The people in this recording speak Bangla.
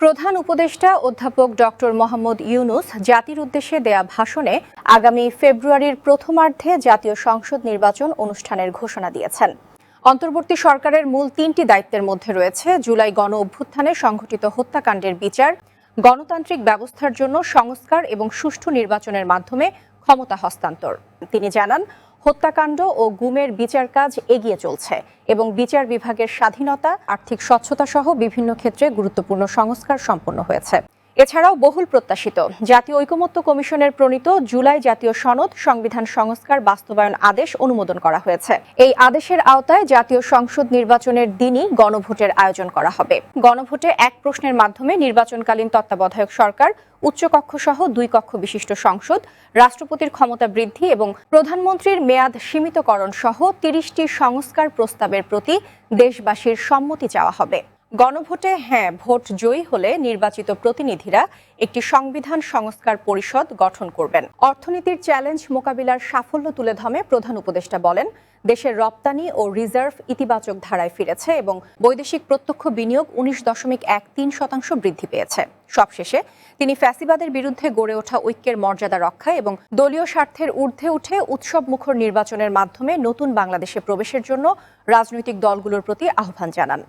প্রধান উপদেষ্টা অধ্যাপক ডক্টর মোহাম্মদ ইউনুস জাতির উদ্দেশ্যে দেয়া ভাষণে আগামী ফেব্রুয়ারির প্রথমার্ধে জাতীয় সংসদ নির্বাচন অনুষ্ঠানের ঘোষণা দিয়েছেন। অন্তর্বর্তী সরকারের মূল তিনটি দায়িত্বের মধ্যে রয়েছে জুলাই গণ অভ্যুত্থানে সংঘটিত হত্যাকাণ্ডের বিচার, গণতান্ত্রিক ব্যবস্থার জন্য সংস্কার এবং সুষ্ঠু নির্বাচনের মাধ্যমে ক্ষমতা হস্তান্তর। তিনি জানান হত্যাকাণ্ড ও গুমের বিচার কাজ এগিয়ে চলছে এবং বিচার বিভাগের স্বাধীনতা, আর্থিক স্বচ্ছতা সহ বিভিন্ন ক্ষেত্রে গুরুত্বপূর্ণ সংস্কার সম্পন্ন হয়েছে। এছাড়াও বহুল প্রত্যাশিত। জাতীয় ঐকমত্য কমিশনের প্রণীত জুলাই জাতীয় সনদ সংবিধান সংস্কার বাস্তবায়ন আদেশ অনুমোদন করা হয়েছে। এই আদেশের আওতায় জাতীয় সংসদ নির্বাচনের দিনই গণভোটের আয়োজন করা হবে। গণভোটে এক প্রশ্নের মাধ্যমে নির্বাচনকালীন তত্ত্বাবধায়ক সরকার উচ্চকক্ষ সহ দুই কক্ষ বিশিষ্ট সংসদ, রাষ্ট্রপতির ক্ষমতা বৃদ্ধি এবং প্রধানমন্ত্রীর মেয়াদ সীমিতকরণ সহ তিরিশটি সংস্কার প্রস্তাবের প্রতি দেশবাসীর সম্মতি চাওয়া হবে। গণভোটে হ্যাঁ ভোট জয়ী হলে নির্বাচিত প্রতিনিধিরা একটি সংবিধান সংস্কার পরিষদ গঠন করবেন। অর্থনীতির চ্যালেঞ্জ মোকাবিলার সাফল্য তুলে ধরে প্রধান উপদেষ্টা বলেন, দেশের রপ্তানি ও রিজার্ভ ইতিবাচক ধারায় ফিরেছে এবং বৈদেশিক প্রত্যক্ষ বিনিয়োগ উনিশ দশমিক এক তিন শতাংশ বৃদ্ধি পেয়েছে। সবশেষে তিনি ফ্যাসিবাদের বিরুদ্ধে গড়ে ওঠা ঐক্যের মর্যাদা রক্ষা এবং দলীয় স্বার্থের ঊর্ধ্বে উঠে উৎসব মুখর নির্বাচনের মাধ্যমে নতুন বাংলাদেশে প্রবেশের জন্য রাজনৈতিক দলগুলোর প্রতি আহ্বান জানান।